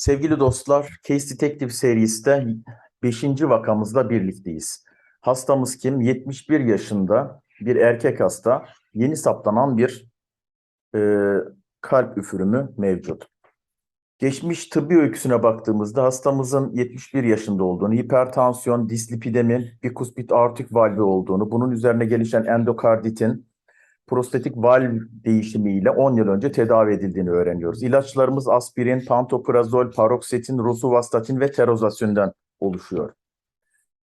Sevgili dostlar, Case Detective serisinde 5. vakamızla birlikteyiz. Hastamız kim? 71 yaşında bir erkek hasta. Yeni saptanan bir e, kalp üfürümü mevcut. Geçmiş tıbbi öyküsüne baktığımızda hastamızın 71 yaşında olduğunu, hipertansiyon, dislipidemi, bikuspit aortik valvi olduğunu, bunun üzerine gelişen endokarditin, prostatik valv değişimiyle 10 yıl önce tedavi edildiğini öğreniyoruz. İlaçlarımız aspirin, pantoprazol, paroksetin, rosuvastatin ve terozasyondan oluşuyor.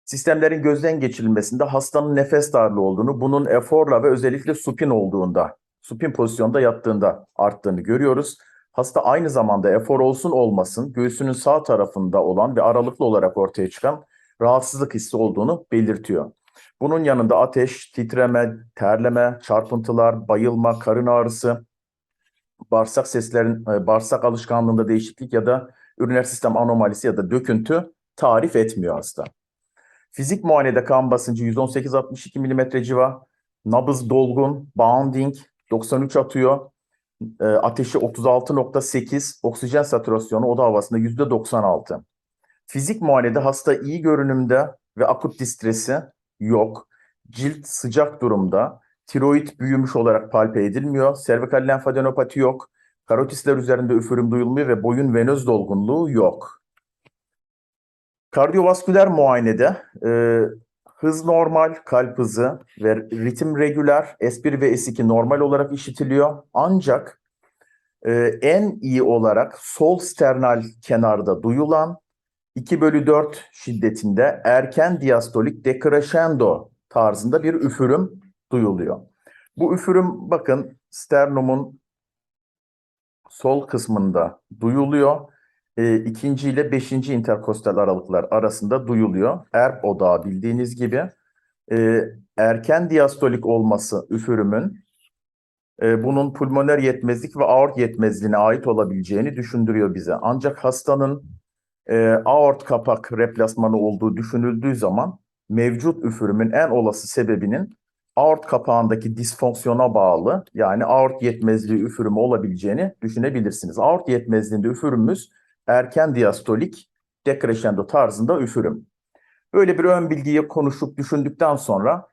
Sistemlerin gözden geçirilmesinde hastanın nefes darlığı olduğunu, bunun eforla ve özellikle supin olduğunda, supin pozisyonda yattığında arttığını görüyoruz. Hasta aynı zamanda efor olsun olmasın göğsünün sağ tarafında olan ve aralıklı olarak ortaya çıkan rahatsızlık hissi olduğunu belirtiyor. Bunun yanında ateş, titreme, terleme, çarpıntılar, bayılma, karın ağrısı, bağırsak seslerin, e, bağırsak alışkanlığında değişiklik ya da üriner sistem anomalisi ya da döküntü tarif etmiyor hasta. Fizik muayenede kan basıncı 118-62 mm civa, nabız dolgun, bounding 93 atıyor, e, ateşi 36.8, oksijen satürasyonu oda havasında %96. Fizik muayenede hasta iyi görünümde ve akut distresi yok. Cilt sıcak durumda. Tiroid büyümüş olarak palpe edilmiyor. Servikal lenfadenopati yok. Karotisler üzerinde üfürüm duyulmuyor ve boyun venöz dolgunluğu yok. Kardiyovasküler muayenede e, hız normal, kalp hızı ve ritim regüler, S1 ve S2 normal olarak işitiliyor. Ancak e, en iyi olarak sol sternal kenarda duyulan 2 bölü 4 şiddetinde erken diastolik decrescendo tarzında bir üfürüm duyuluyor. Bu üfürüm bakın sternumun sol kısmında duyuluyor. E, ikinci ile beşinci interkostal aralıklar arasında duyuluyor. Erb odağı bildiğiniz gibi. E, erken diastolik olması üfürümün e, bunun pulmoner yetmezlik ve aort yetmezliğine ait olabileceğini düşündürüyor bize. Ancak hastanın e, aort kapak replasmanı olduğu düşünüldüğü zaman mevcut üfürümün en olası sebebinin aort kapağındaki disfonksiyona bağlı yani aort yetmezliği üfürümü olabileceğini düşünebilirsiniz. Aort yetmezliğinde üfürümümüz erken diastolik decrescendo tarzında üfürüm. Böyle bir ön bilgiyi konuşup düşündükten sonra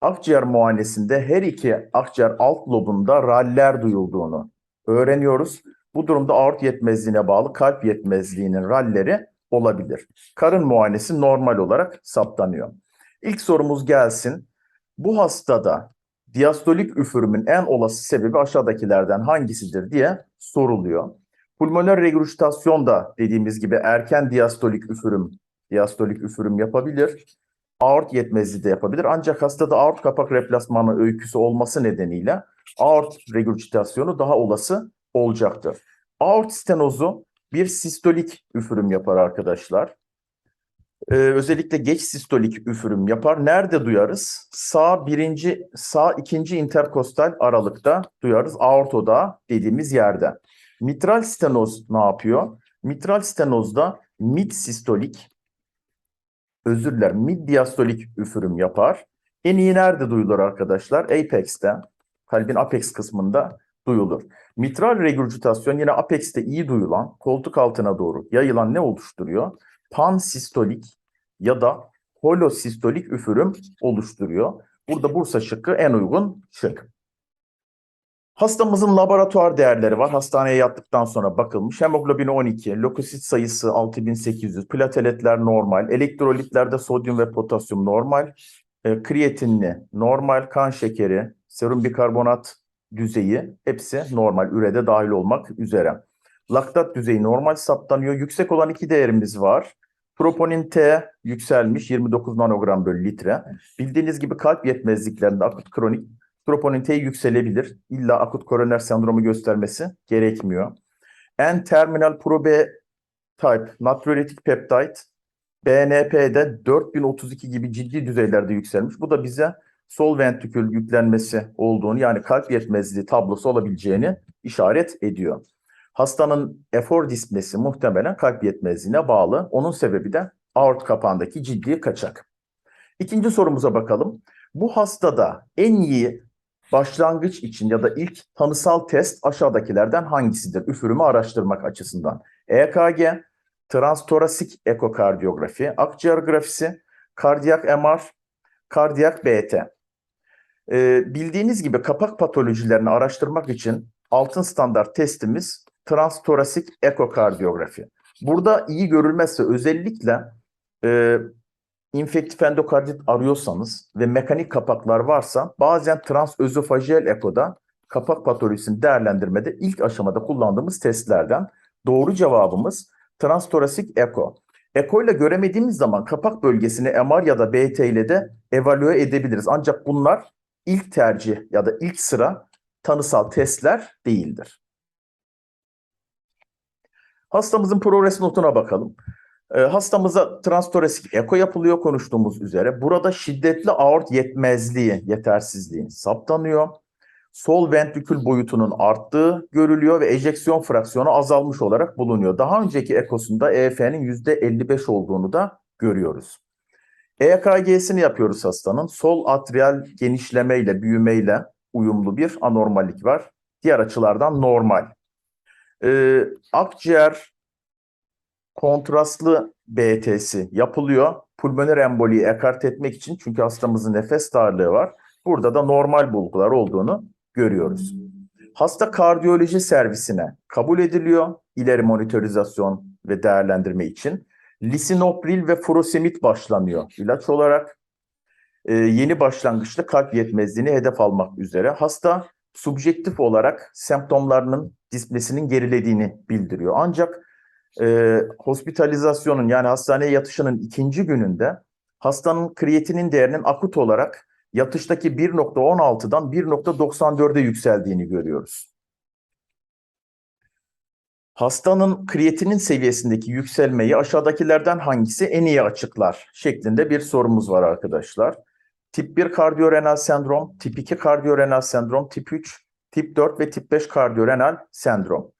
akciğer muayenesinde her iki akciğer alt lobunda raller duyulduğunu öğreniyoruz. Bu durumda aort yetmezliğine bağlı kalp yetmezliğinin ralleri olabilir. Karın muayenesi normal olarak saptanıyor. İlk sorumuz gelsin. Bu hastada diastolik üfürümün en olası sebebi aşağıdakilerden hangisidir diye soruluyor. Pulmoner regurgitasyon da dediğimiz gibi erken diastolik üfürüm, diastolik üfürüm yapabilir. Aort yetmezliği de yapabilir. Ancak hastada aort kapak replasmanı öyküsü olması nedeniyle aort regurgitasyonu daha olası olacaktır. Aort stenozu bir sistolik üfürüm yapar arkadaşlar. Ee, özellikle geç sistolik üfürüm yapar. Nerede duyarız? Sağ birinci, sağ ikinci interkostal aralıkta duyarız. Aortoda dediğimiz yerde. Mitral stenoz ne yapıyor? Mitral stenozda mid sistolik, özür dilerim, mid diastolik üfürüm yapar. En iyi nerede duyulur arkadaşlar? Apex'te, kalbin apex kısmında duyulur. Mitral regurgitasyon yine apex'te iyi duyulan, koltuk altına doğru yayılan ne oluşturuyor? Pansistolik ya da holosistolik üfürüm oluşturuyor. Burada Bursa şıkkı en uygun şık. Hastamızın laboratuvar değerleri var. Hastaneye yattıktan sonra bakılmış. Hemoglobin 12, lökosit sayısı 6800, plateletler normal, elektrolitlerde sodyum ve potasyum normal, e, kreatinini normal, kan şekeri, serum bikarbonat düzeyi hepsi normal, ürede dahil olmak üzere. Laktat düzeyi normal saptanıyor. Yüksek olan iki değerimiz var. Troponin T yükselmiş 29 nanogram bölü litre. Bildiğiniz gibi kalp yetmezliklerinde akut kronik troponin T yükselebilir. İlla akut koroner sendromu göstermesi gerekmiyor. En terminal probe type natriuretik peptide BNP'de 4032 gibi ciddi düzeylerde yükselmiş. Bu da bize sol ventrikül yüklenmesi olduğunu yani kalp yetmezliği tablosu olabileceğini işaret ediyor. Hastanın efor dispnesi muhtemelen kalp yetmezliğine bağlı. Onun sebebi de aort kapağındaki ciddi kaçak. İkinci sorumuza bakalım. Bu hastada en iyi başlangıç için ya da ilk tanısal test aşağıdakilerden hangisidir? Üfürümü araştırmak açısından. EKG, transtorasik ekokardiyografi, akciğer grafisi, kardiyak MR, kardiyak BT. Ee, bildiğiniz gibi kapak patolojilerini araştırmak için altın standart testimiz transtorasik ekokardiyografi. Burada iyi görülmezse özellikle e, infektif endokardit arıyorsanız ve mekanik kapaklar varsa bazen transözofajiyel ekoda kapak patolojisini değerlendirmede ilk aşamada kullandığımız testlerden doğru cevabımız transtorasik eko. Eko ile göremediğimiz zaman kapak bölgesini MR ya da BT ile de evalüe edebiliriz. Ancak bunlar ilk tercih ya da ilk sıra tanısal testler değildir. Hastamızın progres notuna bakalım. E, hastamıza transtoresik eko yapılıyor konuştuğumuz üzere. Burada şiddetli aort yetmezliği, yetersizliği saptanıyor. Sol ventrikül boyutunun arttığı görülüyor ve ejeksiyon fraksiyonu azalmış olarak bulunuyor. Daha önceki ekosunda EF'nin %55 olduğunu da görüyoruz. EKG'sini yapıyoruz hastanın. Sol atrial genişlemeyle, büyümeyle uyumlu bir anormallik var. Diğer açılardan normal. Ee, akciğer kontrastlı BT'si yapılıyor. Pulmoner emboliyi ekart etmek için çünkü hastamızın nefes darlığı var. Burada da normal bulgular olduğunu görüyoruz. Hasta kardiyoloji servisine kabul ediliyor ileri monitorizasyon ve değerlendirme için. Lisinopril ve furosemid başlanıyor ilaç olarak. Ee, yeni başlangıçta kalp yetmezliğini hedef almak üzere. Hasta subjektif olarak semptomlarının displesinin gerilediğini bildiriyor. Ancak e, hospitalizasyonun yani hastaneye yatışının ikinci gününde hastanın kreatinin değerinin akut olarak yatıştaki 1.16'dan 1.94'e yükseldiğini görüyoruz. Hastanın kreatinin seviyesindeki yükselmeyi aşağıdakilerden hangisi en iyi açıklar şeklinde bir sorumuz var arkadaşlar. Tip 1 kardiyorenal sendrom, tip 2 kardiyorenal sendrom, tip 3, tip 4 ve tip 5 kardiyorenal sendrom.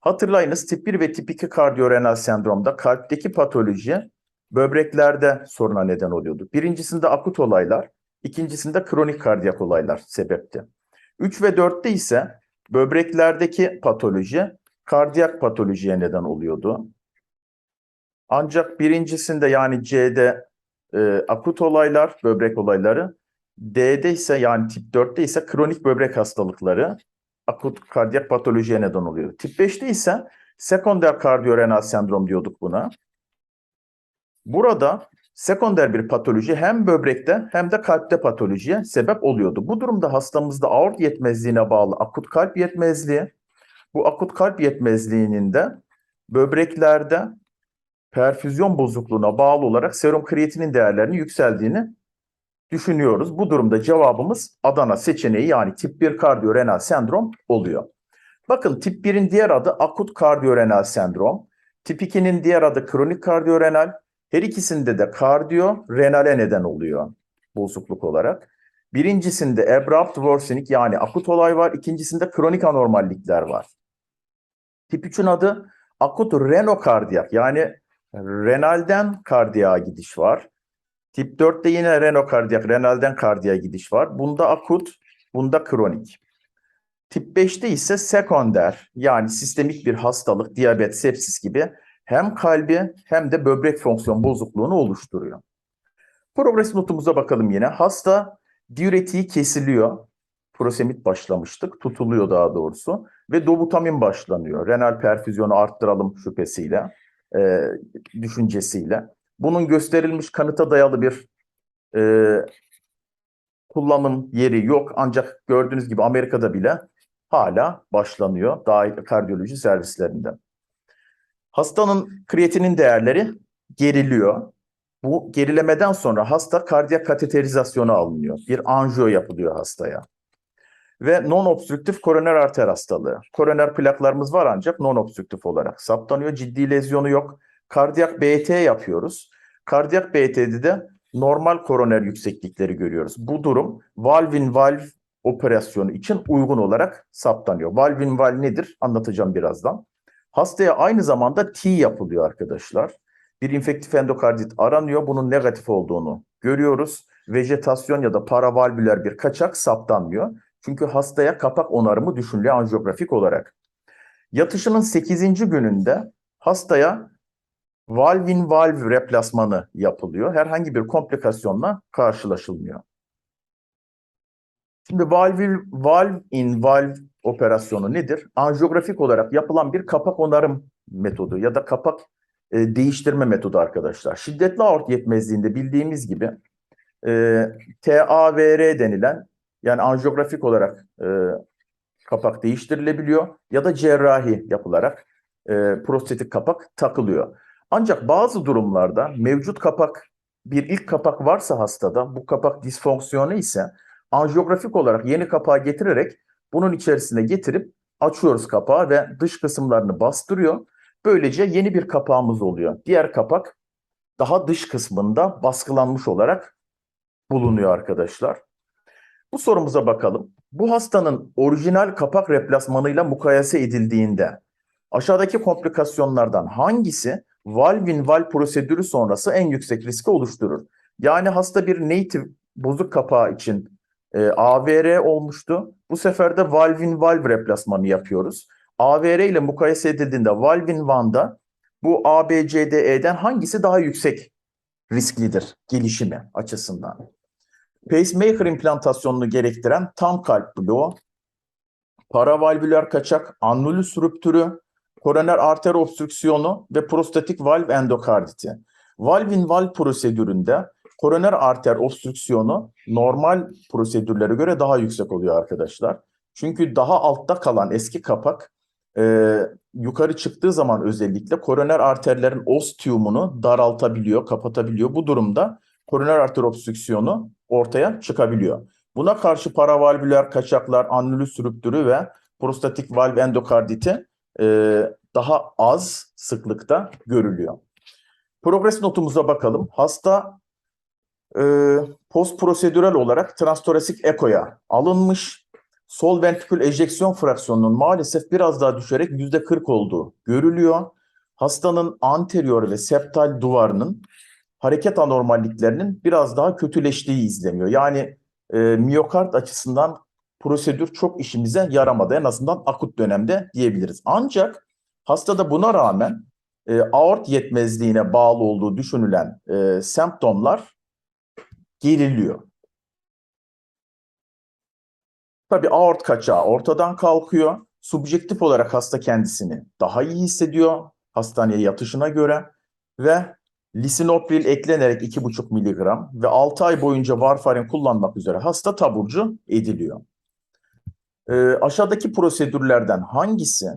Hatırlayınız tip 1 ve tip 2 kardiyorenal sendromda kalpteki patoloji böbreklerde soruna neden oluyordu. Birincisinde akut olaylar, ikincisinde kronik kardiyak olaylar sebepti. 3 ve 4'te ise böbreklerdeki patoloji kardiyak patolojiye neden oluyordu. Ancak birincisinde yani C'de e, akut olaylar, böbrek olayları, D'de ise yani tip 4'te ise kronik böbrek hastalıkları akut kardiyak patolojiye neden oluyor. Tip 5'te ise sekonder kardiyorenal sendrom diyorduk buna. Burada sekonder bir patoloji hem böbrekte hem de kalpte patolojiye sebep oluyordu. Bu durumda hastamızda aort yetmezliğine bağlı akut kalp yetmezliği, bu akut kalp yetmezliğinin de böbreklerde perfüzyon bozukluğuna bağlı olarak serum kreatinin değerlerinin yükseldiğini düşünüyoruz. Bu durumda cevabımız Adana seçeneği yani tip 1 kardiyorenal sendrom oluyor. Bakın tip 1'in diğer adı akut kardiyorenal sendrom. Tip 2'nin diğer adı kronik kardiyorenal. Her ikisinde de kardiyo renale neden oluyor bozukluk olarak. Birincisinde abrupt worsening yani akut olay var. İkincisinde kronik anormallikler var. Tip 3'ün adı akut renokardiyak yani renalden kardiyağa gidiş var. Tip 4'te yine renokardiyak, renalden kardiyağa gidiş var. Bunda akut, bunda kronik. Tip 5'te ise sekonder yani sistemik bir hastalık, diyabet, sepsis gibi hem kalbi hem de böbrek fonksiyon bozukluğunu oluşturuyor. Progres notumuza bakalım yine. Hasta diüretiği kesiliyor. Prosemit başlamıştık, tutuluyor daha doğrusu ve dobutamin başlanıyor. Renal perfüzyonu arttıralım şüphesiyle, e, düşüncesiyle. Bunun gösterilmiş kanıta dayalı bir e, kullanım yeri yok. Ancak gördüğünüz gibi Amerika'da bile hala başlanıyor dahil kardiyoloji servislerinde. Hastanın kreatinin değerleri geriliyor. Bu gerilemeden sonra hasta kardiyak kateterizasyonu alınıyor. Bir anjiyo yapılıyor hastaya. Ve non-obstrüktif koroner arter hastalığı. Koroner plaklarımız var ancak non-obstrüktif olarak saptanıyor. Ciddi lezyonu yok. Kardiyak BT yapıyoruz. Kardiyak BT'de de normal koroner yükseklikleri görüyoruz. Bu durum valvin valve operasyonu için uygun olarak saptanıyor. Valvin valve nedir? Anlatacağım birazdan. Hastaya aynı zamanda T yapılıyor arkadaşlar. Bir infektif endokardit aranıyor. Bunun negatif olduğunu görüyoruz. Vejetasyon ya da paravalvüler bir kaçak saptanmıyor. Çünkü hastaya kapak onarımı düşünülüyor anjiyografik olarak. Yatışının 8. gününde hastaya valve valve replasmanı yapılıyor. Herhangi bir komplikasyonla karşılaşılmıyor. Şimdi valve, valve in valve operasyonu nedir? Anjiyografik olarak yapılan bir kapak onarım metodu ya da kapak e, değiştirme metodu arkadaşlar. Şiddetli aort yetmezliğinde bildiğimiz gibi e, TAVR denilen yani anjiyografik olarak e, kapak değiştirilebiliyor ya da cerrahi yapılarak e, prostetik kapak takılıyor. Ancak bazı durumlarda mevcut kapak bir ilk kapak varsa hastada bu kapak disfonksiyonu ise anjiyografik olarak yeni kapağı getirerek bunun içerisine getirip açıyoruz kapağı ve dış kısımlarını bastırıyor. Böylece yeni bir kapağımız oluyor. Diğer kapak daha dış kısmında baskılanmış olarak bulunuyor arkadaşlar. Bu sorumuza bakalım. Bu hastanın orijinal kapak replasmanıyla mukayese edildiğinde aşağıdaki komplikasyonlardan hangisi valve valve prosedürü sonrası en yüksek riski oluşturur? Yani hasta bir native bozuk kapağı için e, AVR olmuştu. Bu sefer de valve valve replasmanı yapıyoruz. AVR ile mukayese edildiğinde valve van'da bu ABCDE'den hangisi daha yüksek risklidir gelişimi açısından? Pacemaker implantasyonunu gerektiren tam kalp bloğu, paravalvüler kaçak, annulus ruptürü, koroner arter obstrüksiyonu ve prostatik valv endokarditi. Valve valve prosedüründe koroner arter obstrüksiyonu normal prosedürlere göre daha yüksek oluyor arkadaşlar. Çünkü daha altta kalan eski kapak e, yukarı çıktığı zaman özellikle koroner arterlerin ostiumunu daraltabiliyor, kapatabiliyor. Bu durumda koroner arter obstrüksiyonu ortaya çıkabiliyor. Buna karşı paravalvüler kaçaklar, annulus ruptürü ve prostatik valv endokarditi e, daha az sıklıkta görülüyor. Progres notumuza bakalım. Hasta e, post prosedürel olarak transtoresik ekoya alınmış. Sol ventrikül ejeksiyon fraksiyonunun maalesef biraz daha düşerek %40 olduğu görülüyor. Hastanın anterior ve septal duvarının hareket anormalliklerinin biraz daha kötüleştiği izleniyor. Yani e, miyokard açısından prosedür çok işimize yaramadı. En azından akut dönemde diyebiliriz. Ancak hastada buna rağmen e, aort yetmezliğine bağlı olduğu düşünülen e, semptomlar geriliyor. Tabii aort kaçağı ortadan kalkıyor. Subjektif olarak hasta kendisini daha iyi hissediyor hastaneye yatışına göre ve lisinopril eklenerek 2,5 miligram ve 6 ay boyunca varfarin kullanmak üzere hasta taburcu ediliyor. Ee, aşağıdaki prosedürlerden hangisi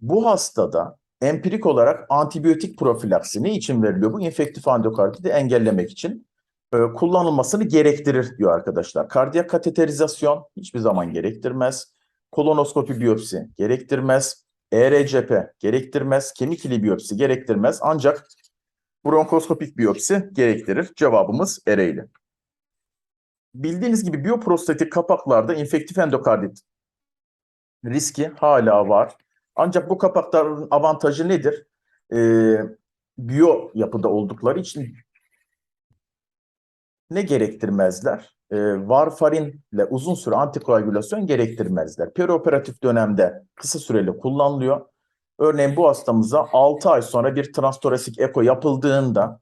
bu hastada empirik olarak antibiyotik profilaksi ne için veriliyor? Bu infektif endokarditi engellemek için e, kullanılmasını gerektirir diyor arkadaşlar. Kardiyak kateterizasyon hiçbir zaman gerektirmez. Kolonoskopi biyopsi gerektirmez. ERCP gerektirmez. Kemik ili biyopsi gerektirmez. Ancak bronkoskopik biyopsi gerektirir. Cevabımız Ereğli. Bildiğiniz gibi biyoprostatik kapaklarda infektif endokardit riski hala var. Ancak bu kapakların avantajı nedir? Ee, biyo yapıda oldukları için ne gerektirmezler? Ee, varfarinle uzun süre antikoagülasyon gerektirmezler. Perioperatif dönemde kısa süreli kullanılıyor. Örneğin bu hastamıza 6 ay sonra bir transtoresik eko yapıldığında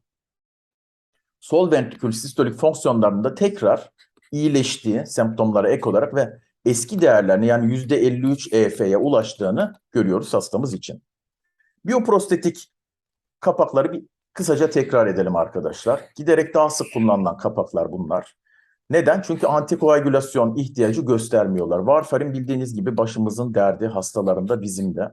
sol ventrikül sistolik fonksiyonlarında tekrar iyileştiği semptomlara ek olarak ve eski değerlerini yani %53 EF'ye ulaştığını görüyoruz hastamız için. Biyoprostetik kapakları bir kısaca tekrar edelim arkadaşlar. Giderek daha sık kullanılan kapaklar bunlar. Neden? Çünkü antikoagülasyon ihtiyacı göstermiyorlar. Varfarin bildiğiniz gibi başımızın derdi hastalarında bizim de.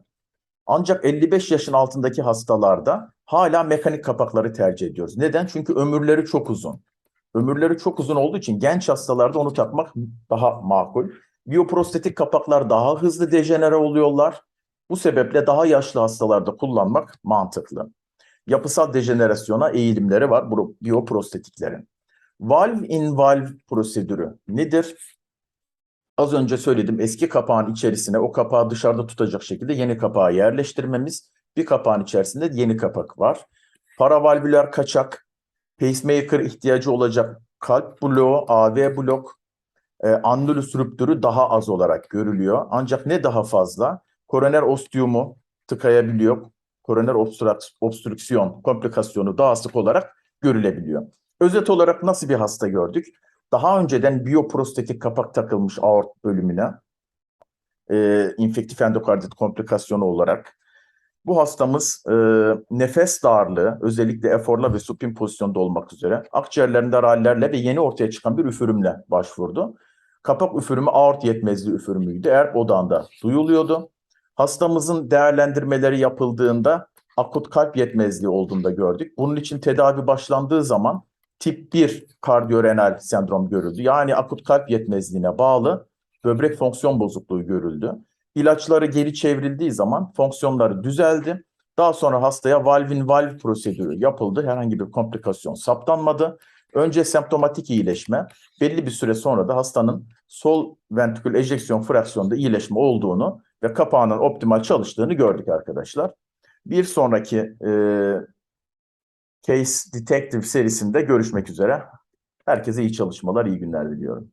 Ancak 55 yaşın altındaki hastalarda hala mekanik kapakları tercih ediyoruz. Neden? Çünkü ömürleri çok uzun. Ömürleri çok uzun olduğu için genç hastalarda onu takmak daha makul. Biyoprostetik kapaklar daha hızlı dejenere oluyorlar. Bu sebeple daha yaşlı hastalarda kullanmak mantıklı. Yapısal dejenerasyona eğilimleri var bu biyoprostetiklerin. Valve in valve prosedürü nedir? Az önce söyledim eski kapağın içerisine o kapağı dışarıda tutacak şekilde yeni kapağı yerleştirmemiz. Bir kapağın içerisinde yeni kapak var. Paravalvüler kaçak, pacemaker ihtiyacı olacak kalp bloğu, AV blok, e, annulus rupturu daha az olarak görülüyor. Ancak ne daha fazla? Koroner ostiumu tıkayabiliyor. Koroner obstrük- obstrüksiyon komplikasyonu daha sık olarak görülebiliyor. Özet olarak nasıl bir hasta gördük? Daha önceden biyoprostetik kapak takılmış aort bölümüne e, infektif endokardit komplikasyonu olarak bu hastamız e, nefes darlığı, özellikle eforla ve supin pozisyonda olmak üzere akciğerlerinde rallerle ve yeni ortaya çıkan bir üfürümle başvurdu. Kapak üfürümü aort yetmezliği üfürümüydü. Eğer odağında duyuluyordu. Hastamızın değerlendirmeleri yapıldığında akut kalp yetmezliği olduğunda gördük. Bunun için tedavi başlandığı zaman tip 1 kardiyorenal sendrom görüldü. Yani akut kalp yetmezliğine bağlı böbrek fonksiyon bozukluğu görüldü. İlaçları geri çevrildiği zaman fonksiyonları düzeldi. Daha sonra hastaya valvin valve prosedürü yapıldı. Herhangi bir komplikasyon saptanmadı. Önce semptomatik iyileşme, belli bir süre sonra da hastanın sol ventrikül ejeksiyon fraksiyonunda iyileşme olduğunu ve kapağının optimal çalıştığını gördük arkadaşlar. Bir sonraki e, Case Detective serisinde görüşmek üzere. Herkese iyi çalışmalar, iyi günler diliyorum.